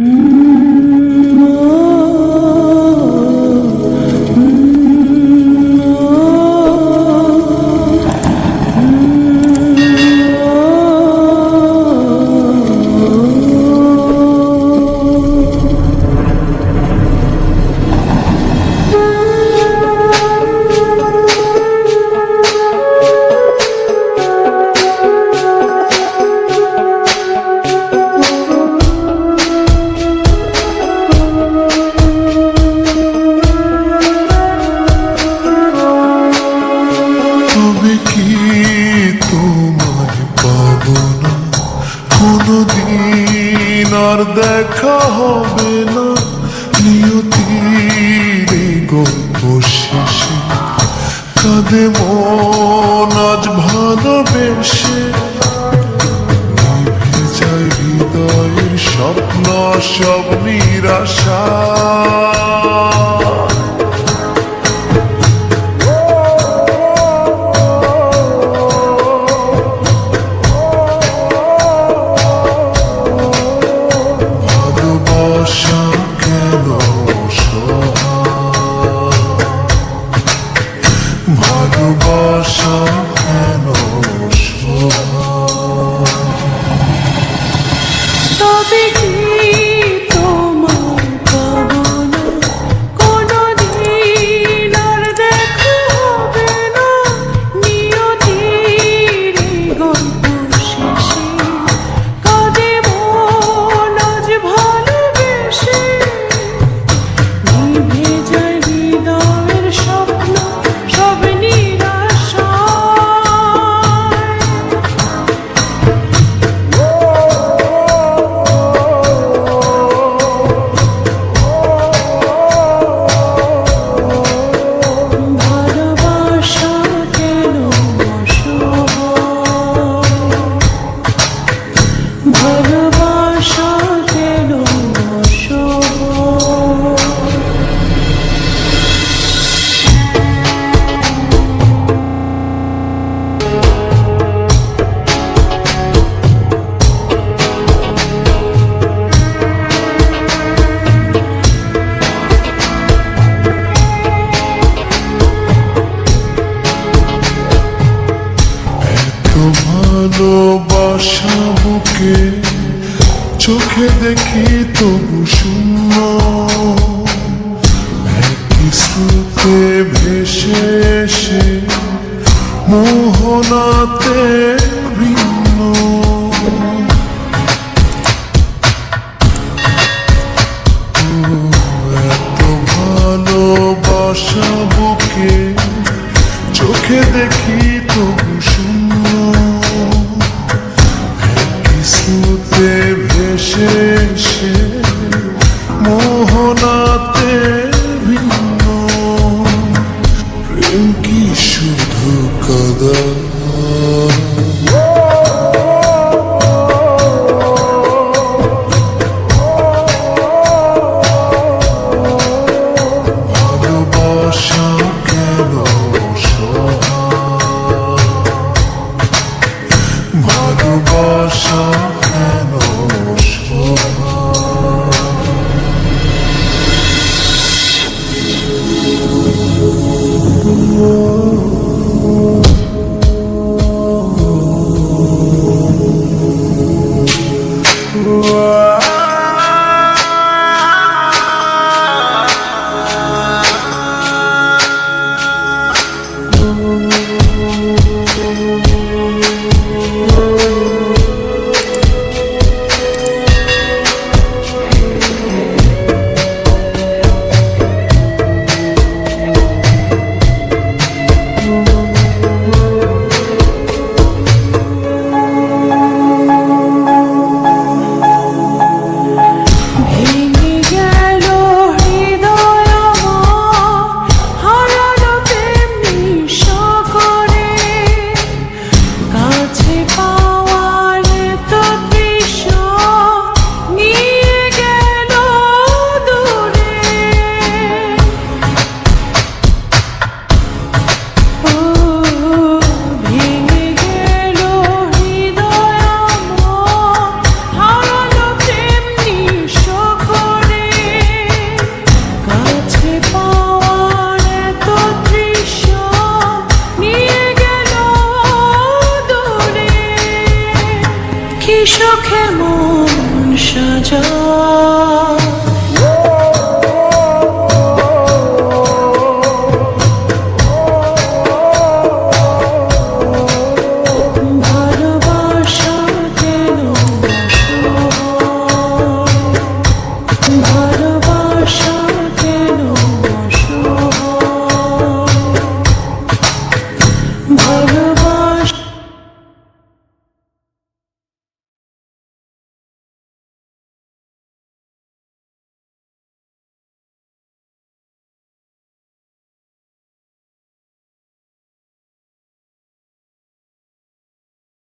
তবে কোনদিন আর দেখা হবে না। নিয়তির গল্প শেষে। কাঁদে মন আজ ভালোবেসে। নিভে যায় হৃদয়ের স্বপ্ন, সব নিরাশা। তবে কি ভালোবাসা ভালোবাসা বুকে, চোখে দেখি তবু শূন্য। স্রোতে ভেসে এসে মোহনাতে ভিন্ন। এত ভালোবাসা বুকে, চোখে দেখি তবু শূন্য। এসে মোহনাতে সুখে মন সাজা।